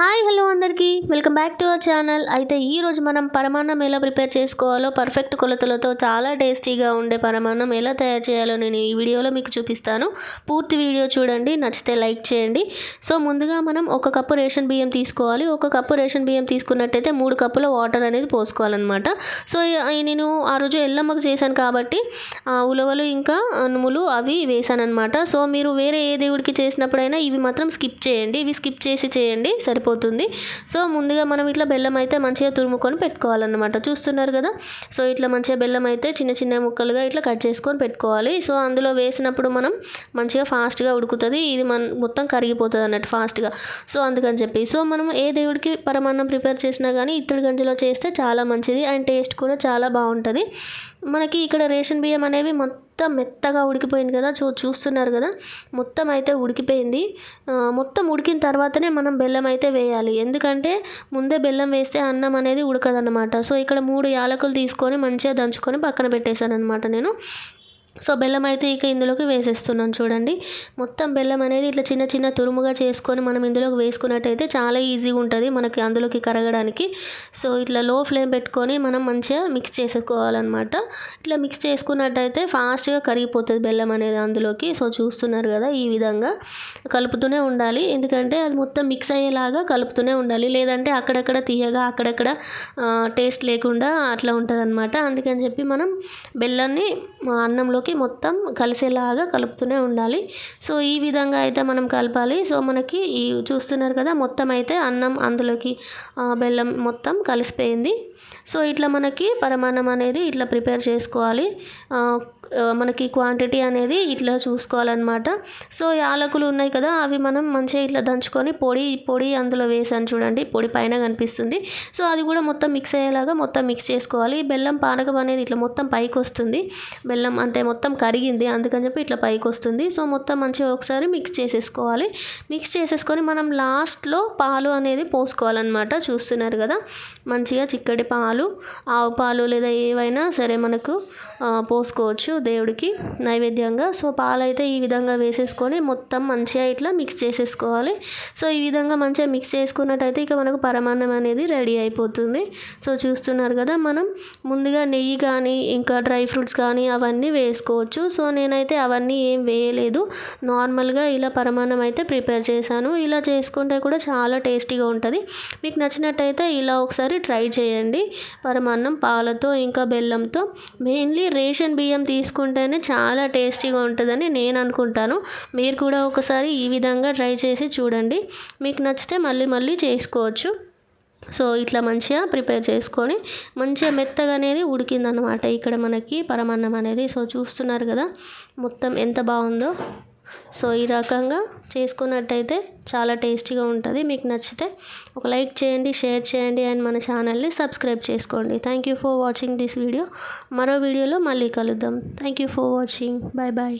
Hi hello అందరికీ. Welcome back to our channel. అయితే ఈరోజు మనం పరమాన్నం ఎలా ప్రిపేర్ చేసుకోవాలో పర్ఫెక్ట్ కొలతలతో చాలా టేస్టీగా ఉండే పరమాన్నం ఎలా తయారు చేయాలో నేను ఈ వీడియోలో మీకు చూపిస్తాను. పూర్తి వీడియో చూడండి నచ్చితే లైక్ చేయండి. సో ముందుగా మనం ఒక కప్పు రేషన్ బియ్యం తీసుకోవాలి. ఒక కప్పు రేషన్ బియ్యం తీసుకున్నట్టయితే మూడు కప్పుల వాటర్ అనేది పోసుకోవాలన్నమాట. సో ఈ- నేను ఆ రోజు ఎల్లమ్మకు చేశాను కాబట్టి ఉలవలు ఇంకా అనుములు అవి వేసాను అనమాట సో మీరు వేరే ఏ దేవుడికి చేసినప్పుడైనా ఇవి మాత్రం స్కిప్ చేయండి. ఇవి స్కిప్ చేసి చేయండి సరిపోతుంది సో ముందుగా మనం ఇట్లా బెల్లం అయితే మంచిగా తురుముకొని పెట్టుకోవాలన్నమాట. చూస్తున్నారు కదా? సో ఇట్లా మంచిగా బెల్లం అయితే చిన్న చిన్న ముక్కలుగా ఇట్లా కట్ చేసుకొని పెట్టుకోవాలి. సో అందులో వేసినప్పుడు మనం మంచిగా ఫాస్ట్గా ఉడుకుతుంది. ఇది మన మొత్తం కరిగిపోతుంది అన్నట్టు ఫాస్ట్గా. సో అందుకని చెప్పి. సో మనం ఏ దేవుడికి పరమాన్నం ప్రిపేర్ చేసినా కానీ ఇత్తడి గంజిలో చేస్తే చాలా మంచిది. అండ్ టేస్ట్ కూడా చాలా బాగుంటుంది. మనకి ఇక్కడ రేషన్ బియ్యం అనేవి మొత్తం మొత్తం మెత్తగా ఉడికిపోయింది కదా చూ చూస్తున్నారు కదా? మొత్తం అయితే ఉడికిపోయింది. మొత్తం ఉడికిన తర్వాతనే మనం బెల్లం అయితే వేయాలి. ఎందుకంటే ముందే బెల్లం వేస్తే అన్నం అనేది ఉడకదన్నమాట. సో ఇక్కడ మూడు యాలకులు తీసుకొని మంచిగా దంచుకొని పక్కన పెట్టేశాను అనమాట నేను. సో బెల్లం అయితే ఇక ఇందులోకి వేసేస్తున్నాం చూడండి. మొత్తం బెల్లం అనేది ఇట్లా చిన్న చిన్న తురుముగా చేసుకొని మనం ఇందులోకి వేసుకున్నట్టయితే చాలా ఈజీగా ఉంటుంది మనకి అందులోకి కరగడానికి. సో ఇట్లా లో ఫ్లేమ్ పెట్టుకొని మనం మంచిగా మిక్స్ చేసుకోవాలన్నమాట. ఇట్లా మిక్స్ చేసుకున్నట్టయితే ఫాస్ట్గా కరిగిపోతుంది బెల్లం అనేది అందులోకి. సో చూస్తున్నారు కదా ఈ విధంగా కలుపుతూనే ఉండాలి. ఎందుకంటే అది మొత్తం మిక్స్ అయ్యేలాగా కలుపుతూనే ఉండాలి. లేదంటే అక్కడక్కడ తీయగా అక్కడక్కడ టేస్ట్ లేకుండా అట్లా ఉంటుంది అందుకని చెప్పి మనం బెల్లాన్ని అన్నంలో అన్నంలోకి మొత్తం కలిసేలాగా కలుపుతూనే ఉండాలి. సో ఈ విధంగా అయితే మనం కలపాలి. సో మనకి ఈ చూస్తున్నారు కదా మొత్తం అయితే అన్నం అందులోకి బెల్లం మొత్తం కలిసిపోయింది. సో ఇట్లా మనకి పరమాన్నం అనేది ఇట్లా ప్రిపేర్ చేసుకోవాలి. మనకి క్వాంటిటీ అనేది ఇట్లా చూసుకోవాలన్నమాట. సో యాలకులు ఉన్నాయి కదా అవి మనం మంచిగా ఇట్లా దంచుకొని పొడి పొడి అందులో వేసాను చూడండి పొడి పైన కనిపిస్తుంది. సో అది కూడా మొత్తం మిక్స్ అయ్యేలాగా మొత్తం మిక్స్ చేసుకోవాలి. బెల్లం పానకం అనేది ఇట్లా మొత్తం పైకి వస్తుంది. బెల్లం అంటే మొత్తం కరిగింది అందుకని చెప్పి ఇట్లా పైకి వస్తుంది. సో మొత్తం మంచిగా ఒకసారి మిక్స్ చేసేసుకోవాలి. మిక్స్ చేసేసుకొని మనం లాస్ట్లో పాలు అనేది పోసుకోవాలన్నమాట చూస్తున్నారు కదా. మంచిగా చిక్కటి పాలు పాలు ఆవు పాలు లేదా ఏవైనా సరే మనకు పోసుకోవచ్చు దేవుడికి నైవేద్యంగా. సో పాలు అయితే ఈ విధంగా వేసేసుకొని మొత్తం మంచిగా ఇట్లా మిక్స్ చేసేసుకోవాలి. సో ఈ విధంగా మంచిగా మిక్స్ చేసుకున్నట్టయితే ఇక మనకు పరమాన్నం అనేది రెడీ అయిపోతుంది. సో చూస్తున్నారు కదా మనం ముందుగా నెయ్యి కానీ ఇంకా డ్రై ఫ్రూట్స్ కానీ అవన్నీ వేసుకోవచ్చు. సో నేనైతే అవన్నీ ఏం వేయలేదు. నార్మల్గా ఇలా పరమాన్నం అయితే ప్రిపేర్ చేశాను. ఇలా చేసుకుంటే కూడా చాలా టేస్టీగా ఉంటుంది. మీకు నచ్చినట్టయితే ఇలా ఒకసారి ట్రై చేయండి. పరమాన్నం పాలతో ఇంకా బెల్లంతో మెయిన్లీ రేషన్ బియ్యం తీసుకుంటేనే చాలా టేస్టీగా ఉంటుందని నేను అనుకుంటాను. మీరు కూడా ఒకసారి ఈ విధంగా ట్రై చేసి చూడండి. మీకు నచ్చితే మళ్ళీ మళ్ళీ చేసుకోవచ్చు. సో ఇట్లా మంచిగా ప్రిపేర్ చేసుకొని మంచిగా మెత్తగా అనేది ఉడికిందనమాట ఇక్కడ మనకి పరమాన్నం అనేది. సో చూస్తున్నారు కదా మొత్తం ఎంత బాగుందో. సో ఈ రకంగా చేసుకున్నట్టయితే చాలా టేస్టీగా ఉంటుంది. మీకు నచ్చితే ఒక లైక్ చేయండి షేర్ చేయండి అండ్ మన ఛానల్ని సబ్స్క్రైబ్ చేసుకోండి. Thank you for watching this video మరో వీడియోలో మళ్ళీ కలుద్దాం. Thank you for watching bye bye